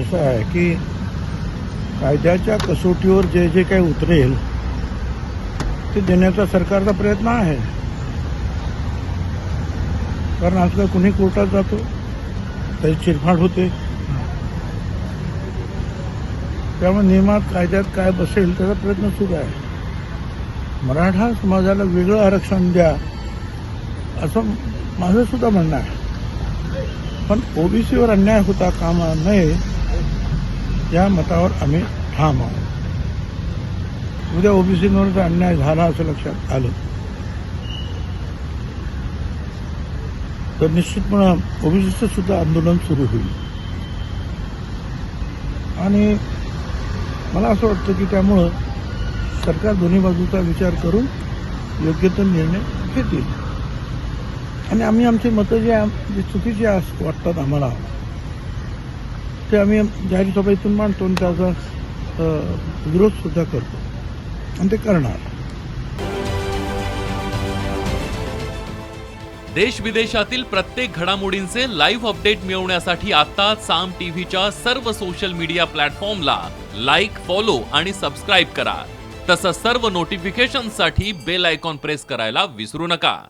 असं आहे की कायद्याच्या कसोटीवर जे जे काही उतरेल ते देण्याचा सरकारचा प्रयत्न आहे. कारण आजकाल कुणी कोर्टात जातो त्याची चिरफाड होते. त्यामुळे नियमात कायद्यात काय बसेल त्याचा प्रयत्न सुरू आहे. मराठा समाजाला वेगळं आरक्षण द्या असं माझं सुद्धा म्हणणं आहे. पण ओबीसीवर अन्याय होता कामा नये या मतावर आम्ही ठाम आहोत. उद्या ओबीसीवर जर अन्याय झाला असं लक्षात आलं. तर निश्चितपणे ओबीसीचं सुद्धा आंदोलन सुरू होईल. आणि मला असं वाटतं की त्यामुळं सरकार दोन्ही बाजूचा विचार करून योग्य तो निर्णय घेतील. आणि आम्ही आमची मतं जे जी चुकीची वाटतात आम्हाला. ते आम्ही जाहीर सभेतून मांडतो आणि त्याचा विरोध सुद्धा करतो. आणि ते करणार. देश विदेशातील प्रत्येक घडामोडींचे लाईव्ह अपडेट मिळवण्यासाठी आता साम टीव्हीच्या सर्व सोशल मीडिया प्लॅटफॉर्मला लाईक फॉलो आणि सबस्क्राईब करा. तसंच सर्व नोटिफिकेशनसाठी बेल आयकॉन प्रेस करायला विसरू नका.